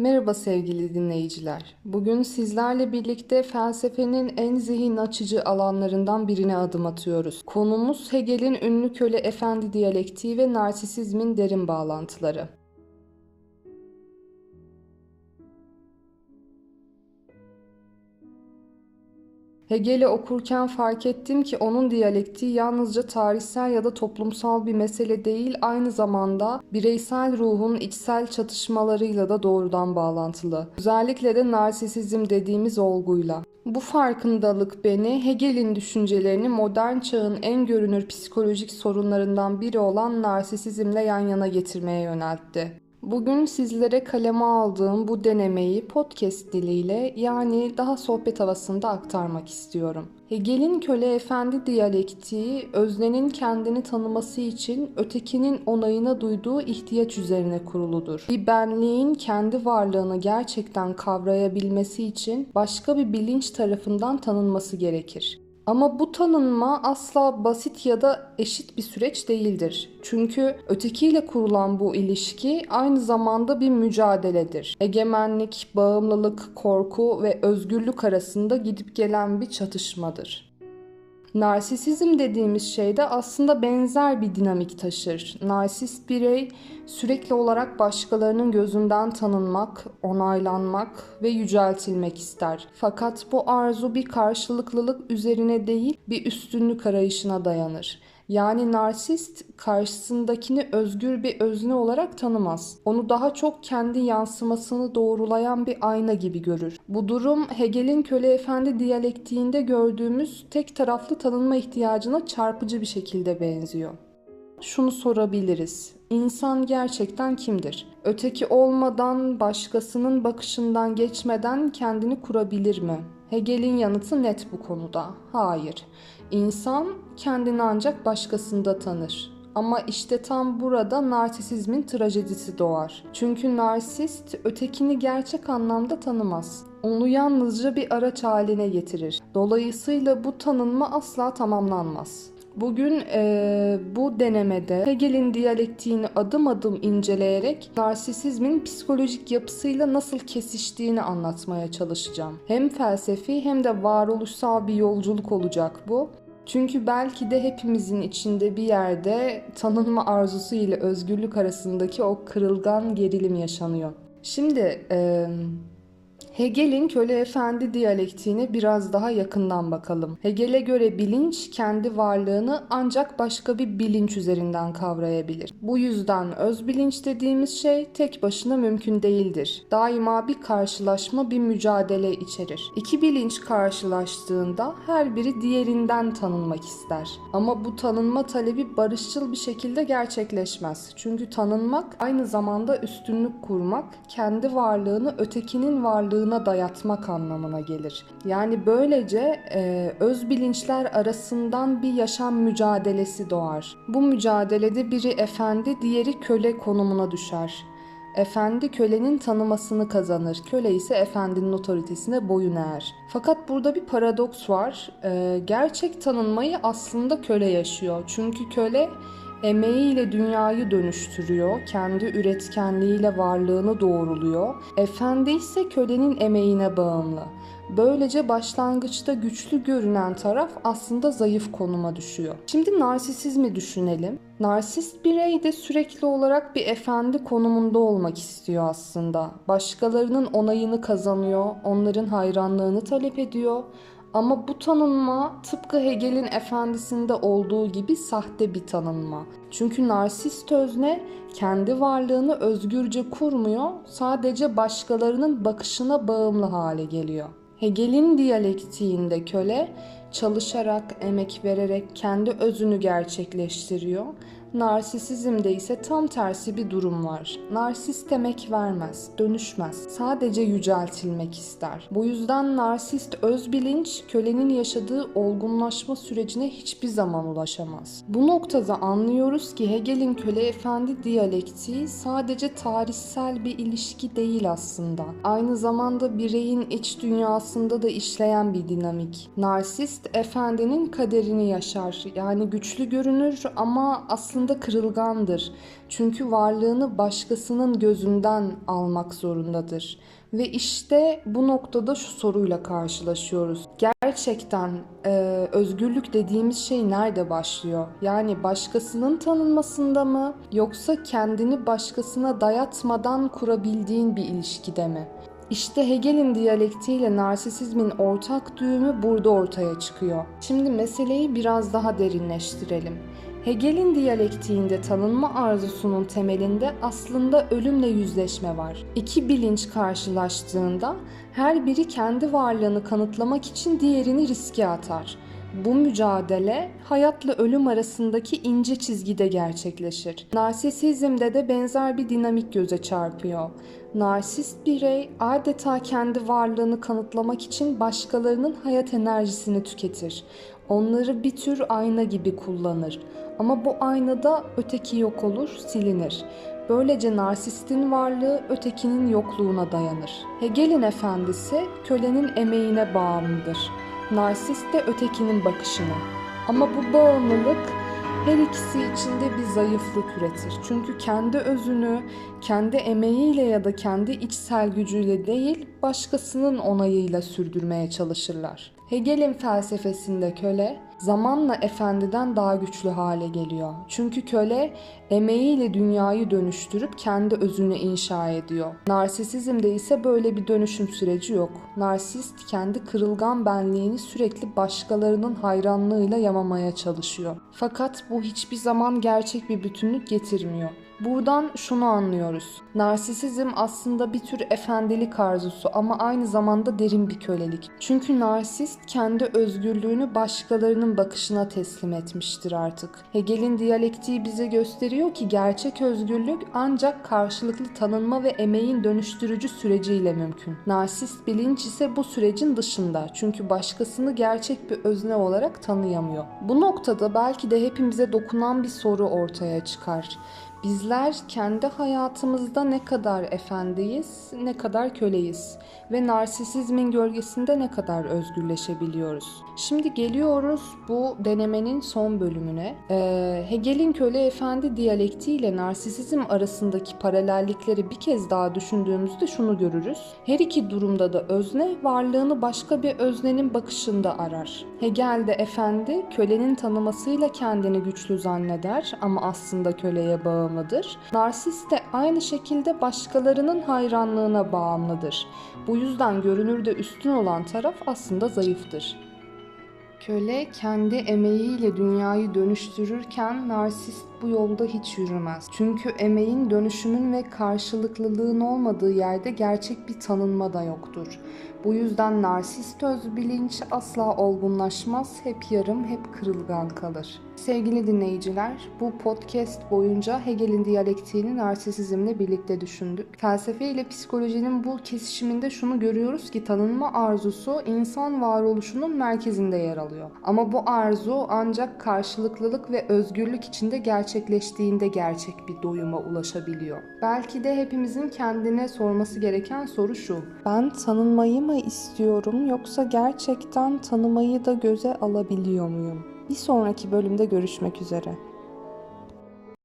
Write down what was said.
Merhaba sevgili dinleyiciler. Bugün sizlerle birlikte felsefenin en zihin açıcı alanlarından birine adım atıyoruz. Konumuz Hegel'in ünlü köle efendi diyalektiği ve narsisizmin derin bağlantıları. Hegel'i okurken fark ettim ki onun diyalektiği yalnızca tarihsel ya da toplumsal bir mesele değil, aynı zamanda bireysel ruhun içsel çatışmalarıyla da doğrudan bağlantılı. Özellikle de narsisizm dediğimiz olguyla. Bu farkındalık beni Hegel'in düşüncelerini modern çağın en görünür psikolojik sorunlarından biri olan narsisizmle yan yana getirmeye yöneltti. Bugün sizlere kaleme aldığım bu denemeyi podcast diliyle yani daha sohbet havasında aktarmak istiyorum. Hegel'in köle efendi diyalektiği öznenin kendini tanıması için ötekinin onayına duyduğu ihtiyaç üzerine kuruludur. Bir benliğin kendi varlığını gerçekten kavrayabilmesi için başka bir bilinç tarafından tanınması gerekir. Ama bu tanınma asla basit ya da eşit bir süreç değildir. Çünkü ötekiyle kurulan bu ilişki aynı zamanda bir mücadeledir. Egemenlik, bağımlılık, korku ve özgürlük arasında gidip gelen bir çatışmadır. Narsisizm dediğimiz şey de aslında benzer bir dinamik taşır. Narsist birey sürekli olarak başkalarının gözünden tanınmak, onaylanmak ve yüceltilmek ister. Fakat bu arzu bir karşılıklılık üzerine değil, bir üstünlük arayışına dayanır. Yani narsist karşısındakini özgür bir özne olarak tanımaz. Onu daha çok kendi yansımasını doğrulayan bir ayna gibi görür. Bu durum Hegel'in köle efendi diyalektiğinde gördüğümüz tek taraflı tanınma ihtiyacına çarpıcı bir şekilde benziyor. Şunu sorabiliriz. İnsan gerçekten kimdir? Öteki olmadan, başkasının bakışından geçmeden kendini kurabilir mi? Hegel'in yanıtı net bu konuda. Hayır. İnsan kendini ancak başkasında tanır. Ama işte tam burada narsisizmin trajedisi doğar. Çünkü narsist ötekini gerçek anlamda tanımaz. Onu yalnızca bir araç haline getirir. Dolayısıyla bu tanınma asla tamamlanmaz. Bugün e, bu denemede Hegel'in diyalektiğini adım adım inceleyerek narsisizmin psikolojik yapısıyla nasıl kesiştiğini anlatmaya çalışacağım. Hem felsefi hem de varoluşsal bir yolculuk olacak bu. Çünkü belki de hepimizin içinde bir yerde tanınma arzusu ile özgürlük arasındaki o kırılgan gerilim yaşanıyor. Şimdi Hegel'in köle efendi diyalektiğine biraz daha yakından bakalım. Hegel'e göre bilinç kendi varlığını ancak başka bir bilinç üzerinden kavrayabilir. Bu yüzden öz bilinç dediğimiz şey tek başına mümkün değildir. Daima bir karşılaşma, bir mücadele içerir. İki bilinç karşılaştığında her biri diğerinden tanınmak ister. Ama bu tanınma talebi barışçıl bir şekilde gerçekleşmez. Çünkü tanınmak aynı zamanda üstünlük kurmak, kendi varlığını ötekinin varlığına varlığına dayatmak anlamına gelir. Yani böylece e, öz bilinçler arasından bir yaşam mücadelesi doğar. Bu mücadelede biri efendi, diğeri köle konumuna düşer. Efendi kölenin tanımasını kazanır. Köle ise efendinin otoritesine boyun eğer. Fakat burada bir paradoks var. E, gerçek tanınmayı aslında köle yaşıyor. Çünkü köle Emeğiyle dünyayı dönüştürüyor, kendi üretkenliğiyle varlığını doğruluyor. Efendi ise kölenin emeğine bağımlı. Böylece başlangıçta güçlü görünen taraf aslında zayıf konuma düşüyor. Şimdi narsisizmi düşünelim. Narsist birey de sürekli olarak bir efendi konumunda olmak istiyor aslında. Başkalarının onayını kazanıyor, onların hayranlığını talep ediyor ama bu tanınma tıpkı Hegel'in efendisinde olduğu gibi sahte bir tanınma. Çünkü narsist özne kendi varlığını özgürce kurmuyor, sadece başkalarının bakışına bağımlı hale geliyor. Hegel'in diyalektiğinde köle çalışarak, emek vererek kendi özünü gerçekleştiriyor Narsisizmde ise tam tersi bir durum var. Narsist emek vermez, dönüşmez. Sadece yüceltilmek ister. Bu yüzden narsist öz bilinç kölenin yaşadığı olgunlaşma sürecine hiçbir zaman ulaşamaz. Bu noktada anlıyoruz ki Hegel'in köle efendi diyalektiği sadece tarihsel bir ilişki değil aslında. Aynı zamanda bireyin iç dünyasında da işleyen bir dinamik. Narsist efendinin kaderini yaşar. Yani güçlü görünür ama aslında kırılgandır. Çünkü varlığını başkasının gözünden almak zorundadır. Ve işte bu noktada şu soruyla karşılaşıyoruz. Gerçekten e, özgürlük dediğimiz şey nerede başlıyor? Yani başkasının tanınmasında mı yoksa kendini başkasına dayatmadan kurabildiğin bir ilişkide mi? İşte Hegel'in diyalektiğiyle narsisizmin ortak düğümü burada ortaya çıkıyor. Şimdi meseleyi biraz daha derinleştirelim. Hegel'in diyalektiğinde tanınma arzusunun temelinde aslında ölümle yüzleşme var. İki bilinç karşılaştığında her biri kendi varlığını kanıtlamak için diğerini riske atar. Bu mücadele hayatla ölüm arasındaki ince çizgide gerçekleşir. Narsisizmde de benzer bir dinamik göze çarpıyor. Narsist birey adeta kendi varlığını kanıtlamak için başkalarının hayat enerjisini tüketir. Onları bir tür ayna gibi kullanır. Ama bu aynada öteki yok olur, silinir. Böylece narsistin varlığı ötekinin yokluğuna dayanır. Hegel'in efendisi kölenin emeğine bağımlıdır. Narsist de ötekinin bakışına. Ama bu bağımlılık her ikisi içinde bir zayıflık üretir. Çünkü kendi özünü, kendi emeğiyle ya da kendi içsel gücüyle değil, başkasının onayıyla sürdürmeye çalışırlar. Hegel'in felsefesinde köle zamanla efendiden daha güçlü hale geliyor. Çünkü köle emeğiyle dünyayı dönüştürüp kendi özünü inşa ediyor. Narsisizmde ise böyle bir dönüşüm süreci yok. Narsist kendi kırılgan benliğini sürekli başkalarının hayranlığıyla yamamaya çalışıyor. Fakat bu hiçbir zaman gerçek bir bütünlük getirmiyor. Buradan şunu anlıyoruz. Narsisizm aslında bir tür efendilik arzusu ama aynı zamanda derin bir kölelik. Çünkü narsist kendi özgürlüğünü başkalarının bakışına teslim etmiştir artık. Hegel'in diyalektiği bize gösteriyor ki gerçek özgürlük ancak karşılıklı tanınma ve emeğin dönüştürücü süreciyle mümkün. Narsist bilinç ise bu sürecin dışında. Çünkü başkasını gerçek bir özne olarak tanıyamıyor. Bu noktada belki de hepimize dokunan bir soru ortaya çıkar. Bizler kendi hayatımızda ne kadar efendiyiz, ne kadar köleyiz ve narsisizmin gölgesinde ne kadar özgürleşebiliyoruz. Şimdi geliyoruz bu denemenin son bölümüne. Ee, Hegel'in köle efendi diyalekti ile narsisizm arasındaki paralellikleri bir kez daha düşündüğümüzde şunu görürüz. Her iki durumda da özne varlığını başka bir öznenin bakışında arar. Hegel de efendi kölenin tanımasıyla kendini güçlü zanneder ama aslında köleye bağımlıdır. Narsist de aynı şekilde başkalarının hayranlığına bağımlıdır. Bu yüzden görünürde üstün olan taraf aslında zayıftır. Köle kendi emeğiyle dünyayı dönüştürürken narsist bu yolda hiç yürümez. Çünkü emeğin, dönüşümün ve karşılıklılığın olmadığı yerde gerçek bir tanınma da yoktur. Bu yüzden narsist öz bilinç asla olgunlaşmaz, hep yarım, hep kırılgan kalır. Sevgili dinleyiciler, bu podcast boyunca Hegel'in diyalektiğini narsisizmle birlikte düşündük. Felsefe ile psikolojinin bu kesişiminde şunu görüyoruz ki tanınma arzusu insan varoluşunun merkezinde yer alıyor. Ama bu arzu ancak karşılıklılık ve özgürlük içinde gerçekleştiğinde gerçek bir doyuma ulaşabiliyor. Belki de hepimizin kendine sorması gereken soru şu. Ben tanınmayı mı istiyorum yoksa gerçekten tanımayı da göze alabiliyor muyum? Bir sonraki bölümde görüşmek üzere.